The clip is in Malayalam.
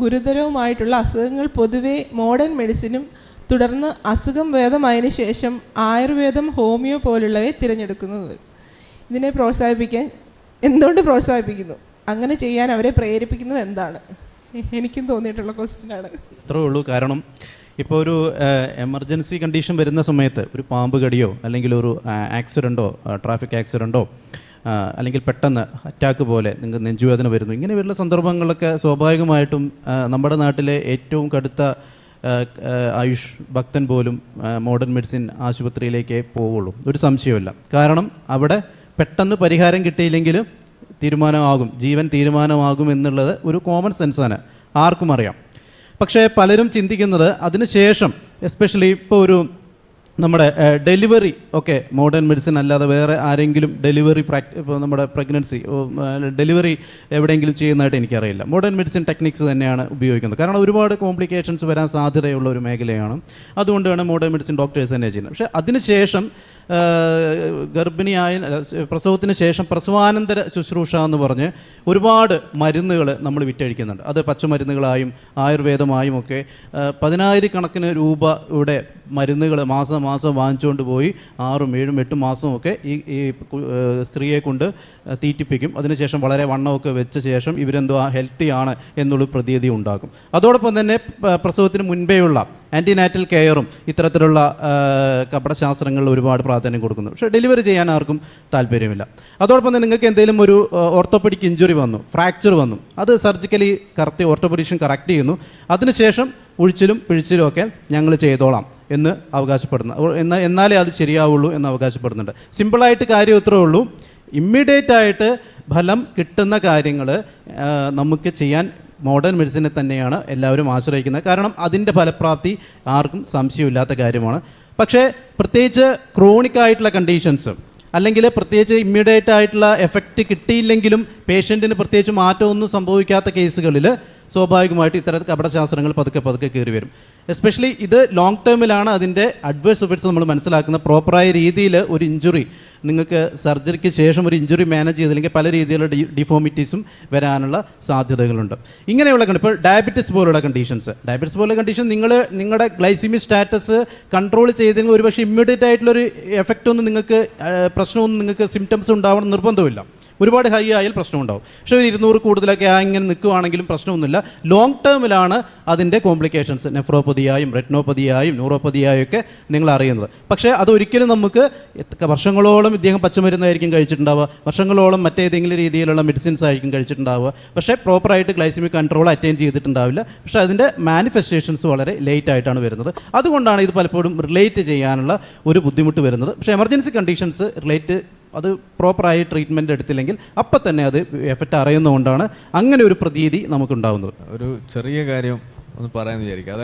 ഗുരുതരവുമായിട്ടുള്ള അസുഖങ്ങൾ പൊതുവെ മോഡേൺ മെഡിസിനും തുടർന്ന് അസുഖം ഭേദമായതിനു ശേഷം ആയുർവേദം ഹോമിയോ പോലുള്ളവയെ തിരഞ്ഞെടുക്കുന്നത്. ഇതിനെ പ്രോത്സാഹിപ്പിക്കാൻ എന്തുകൊണ്ട് പ്രോത്സാഹിപ്പിക്കുന്നു? അങ്ങനെ ചെയ്യാൻ അവരെ പ്രേരിപ്പിക്കുന്നത് എന്താണ്? എനിക്കും തോന്നിയിട്ടുള്ള ക്വസ്റ്റ്യനാണ് ഇത്രേ ഉള്ളൂ. കാരണം ഇപ്പോൾ ഒരു എമർജൻസി കണ്ടീഷൻ വരുന്ന സമയത്ത് ഒരു പാമ്പ് കടിയോ അല്ലെങ്കിൽ ഒരു ആക്സിഡന്റോ ട്രാഫിക് ആക്സിഡന്റോ അല്ലെങ്കിൽ പെട്ടെന്ന് അറ്റാക്ക് പോലെ നിങ്ങൾക്ക് നെഞ്ചുവേദന വരുന്നു. ഇങ്ങനെ വരുന്ന സന്ദർഭങ്ങളൊക്കെ സ്വാഭാവികമായിട്ടും നമ്മുടെ നാട്ടിലെ ഏറ്റവും കടുത്ത ആയുഷ് ഭക്തൻ പോലും മോഡേൺ മെഡിസിൻ ആശുപത്രിയിലേക്കേ പോവുള്ളൂ. ഒരു സംശയമില്ല കാരണം അവിടെ പെട്ടെന്ന് പരിഹാരം കിട്ടിയില്ലെങ്കിൽ തീരുമാനമാകും. ജീവൻ തീരുമാനമാകും എന്നുള്ളത് ഒരു കോമൺ സെൻസാണ് ആർക്കും അറിയാം. പക്ഷേ പലരും ചിന്തിക്കുന്നത് അതിനുശേഷം എസ്പെഷ്യലി ഇപ്പോൾ ഒരു നമ്മുടെ ഡെലിവറി ഓക്കെ മോഡേൺ മെഡിസിൻ അല്ലാതെ വേറെ ആരെങ്കിലും ഡെലിവറി ഇപ്പോൾ നമ്മുടെ പ്രഗ്നൻസി ഡെലിവറി എവിടെയെങ്കിലും ചെയ്യുന്നതായിട്ട് എനിക്കറിയില്ല. മോഡേൺ മെഡിസിൻ ടെക്നിക്സ് തന്നെയാണ് ഉപയോഗിക്കുന്നത്. കാരണം ഒരുപാട് കോംപ്ലിക്കേഷൻസ് വരാൻ സാധ്യതയുള്ള ഒരു മേഖലയാണ്. അതുകൊണ്ടാണ് മോഡേൺ മെഡിസിൻ ഡോക്ടേഴ്സ് തന്നെ ചെയ്യുന്നത്. പക്ഷേ അതിനുശേഷം ഗർഭിണിയായ പ്രസവത്തിന് ശേഷം പ്രസവാനന്തര ശുശ്രൂഷ എന്ന് പറഞ്ഞ് ഒരുപാട് മരുന്നുകൾ നമ്മൾ വിറ്റഴിക്കുന്നുണ്ട്. അത് പച്ചമരുന്നുകളായും ആയുർവേദമായും ഒക്കെ പതിനായിരക്കണക്കിന് രൂപയുടെ മരുന്നുകൾ മാസം മാസം വാങ്ങിച്ചുകൊണ്ട് പോയി ആറും ഏഴും എട്ടും മാസവും ഒക്കെ ഈ ഈ സ്ത്രീയെ കൊണ്ട് തീറ്റിപ്പിക്കും. അതിനുശേഷം വളരെ വണ്ണമൊക്കെ വെച്ച ശേഷം ഇവരെന്തോ ഹെൽത്തി ആണ് എന്നുള്ള പ്രതീതി ഉണ്ടാകും. അതോടൊപ്പം തന്നെ പ്രസവത്തിന് മുൻപേയുള്ള ആന്റിനാറ്റൽ കെയറും ഇത്തരത്തിലുള്ള കപടശാസ്ത്രങ്ങളിൽ ഒരുപാട് പ്രാധാന്യം കൊടുക്കുന്നു. പക്ഷേ ഡെലിവറി ചെയ്യാൻ ആർക്കും താല്പര്യമില്ല. അതോടൊപ്പം തന്നെ നിങ്ങൾക്ക് എന്തെങ്കിലും ഒരു ഓർത്തോപെഡിക് ഇഞ്ചുറി വന്നു ഫ്രാക്ചർ വന്നു അത് സർജിക്കലി കറക്റ്റ് ഓർത്തോപെഡിഷൻ കറക്റ്റ് ചെയ്യുന്നു. അതിനുശേഷം ഉഴിച്ചിലും പിഴിച്ചിലും ഒക്കെ ഞങ്ങൾ ചെയ്തോളാം. എന്ന് അവകാശപ്പെടുന്നു എന്നാൽ എന്നാലേ അത് ശരിയാവുള്ളൂ എന്ന് അവകാശപ്പെടുന്നുണ്ട്. സിമ്പിളായിട്ട് കാര്യം ഇത്രേ ഉള്ളൂ. ഇമ്മീഡിയറ്റ് ആയിട്ട് ഫലം കിട്ടുന്ന കാര്യങ്ങൾ നമുക്ക് ചെയ്യാൻ മോഡേൺ മെഡിസിനെ തന്നെയാണ് എല്ലാവരും ആശ്രയിക്കുന്നത്. കാരണം അതിന്റെ ഫലപ്രാപ്തി ആർക്കും സംശയമില്ലാത്ത കാര്യമാണ്. പക്ഷേ പ്രത്യേകിച്ച് ക്രോണിക് ആയിട്ടുള്ള കണ്ടീഷൻസ് അല്ലെങ്കിൽ പ്രത്യേകിച്ച് ഇമ്മീഡിയറ്റ് ആയിട്ടുള്ള എഫക്റ്റ് കിട്ടിയില്ലെങ്കിലും പേഷ്യന്റിന് പ്രത്യേകിച്ച് മാറ്റമൊന്നും സംഭവിക്കാത്ത കേസുകളിൽ സ്വാഭാവികമായിട്ട് ഇത്തരത്തിൽ കപടശാസ്ത്രങ്ങൾ പതുക്കെ പതുക്കെ കയറി വരും. എസ്പെഷ്യലി ഇത് ലോങ് ടേമിലാണ് അതിന്റെ അഡ്വേഴ്സ് എഫക്ട്സ് നമ്മൾ മനസ്സിലാക്കുന്ന പ്രോപ്പറായ രീതിയിൽ ഒരു ഇഞ്ചുറി നിങ്ങൾക്ക് സർജറിക്ക് ശേഷം ഒരു ഇഞ്ചുറി മാനേജ് ചെയ്തില്ലെങ്കിൽ പല രീതിയിലുള്ള ഡി ഡിഫോമിറ്റീസും വരാനുള്ള സാധ്യതകളുണ്ട്. ഇങ്ങനെയുള്ള ഇപ്പോൾ ഡയബറ്റിസ് പോലുള്ള കണ്ടീഷൻസ് ഡയബറ്റിസ് പോലുള്ള കണ്ടീഷൻ നിങ്ങൾ നിങ്ങളുടെ ഗ്ലൈസിമിക് സ്റ്റാറ്റസ് കൺട്രോൾ ചെയ്തെങ്കിൽ ഒരുപക്ഷെ ഇമ്മീഡിയറ്റ് ആയിട്ടുള്ളൊരു എഫക്റ്റ് ഒന്നും നിങ്ങൾക്ക് പ്രശ്നമൊന്നും നിങ്ങൾക്ക് സിംറ്റംസ് ഉണ്ടാവണം നിർബന്ധമില്ല. ഒരുപാട് ഹൈ ആയാൽ പ്രശ്നമുണ്ടാവും. പക്ഷേ ഒരു ഇരുന്നൂറ് കൂടുതലൊക്കെ ഇങ്ങനെ നിൽക്കുവാണെങ്കിലും പ്രശ്നമൊന്നുമില്ല. ലോങ് ടേമിലാണ് അതിന്റെ കോംപ്ലിക്കേഷൻസ് നെഫ്രോപ്പതിയായും റെറ്റ്നോപ്പതിയായും ന്യൂറോപ്പതിയായും ഒക്കെ നിങ്ങൾ അറിയുന്നത്. പക്ഷേ അതൊരിക്കലും നമുക്ക് വർഷങ്ങളോളം ഇദ്ദേഹം പച്ചമരുന്നായിരിക്കും കഴിച്ചിട്ടുണ്ടാവുക? വർഷങ്ങളോളം മറ്റേതെങ്കിലും രീതിയിലുള്ള മെഡിസിൻസ് ആയിരിക്കും കഴിച്ചിട്ടുണ്ടാവുക? പക്ഷേ പ്രോപ്പറായിട്ട് ഗ്ലൈസിമിക് കൺട്രോൾ അറ്റൈൻ ചെയ്തിട്ടുണ്ടാവില്ല. പക്ഷേ അതിന്റെ മാനിഫെസ്റ്റേഷൻസ് വളരെ ലേറ്റ് ആയിട്ടാണ് വരുന്നത്. അതുകൊണ്ടാണ് ഇത് പലപ്പോഴും റിലേറ്റ് ചെയ്യാനുള്ള ഒരു ബുദ്ധിമുട്ട് വരുന്നത്. പക്ഷേ എമർജൻസി കണ്ടീഷൻസ് റിലേറ്റ് അത് പ്രോപ്പറായി ട്രീറ്റ്മെന്റ് എടുത്തില്ലെങ്കിൽ അപ്പം തന്നെ അത് എഫക്റ്റ് അറിയുന്നതുകൊണ്ടാണ് അങ്ങനെ ഒരു പ്രതീതി നമുക്കുണ്ടാകുന്നത് ഒരു ചെറിയ കാര്യം ഒന്ന് പറയാമെന്ന് വിചാരിക്കാം.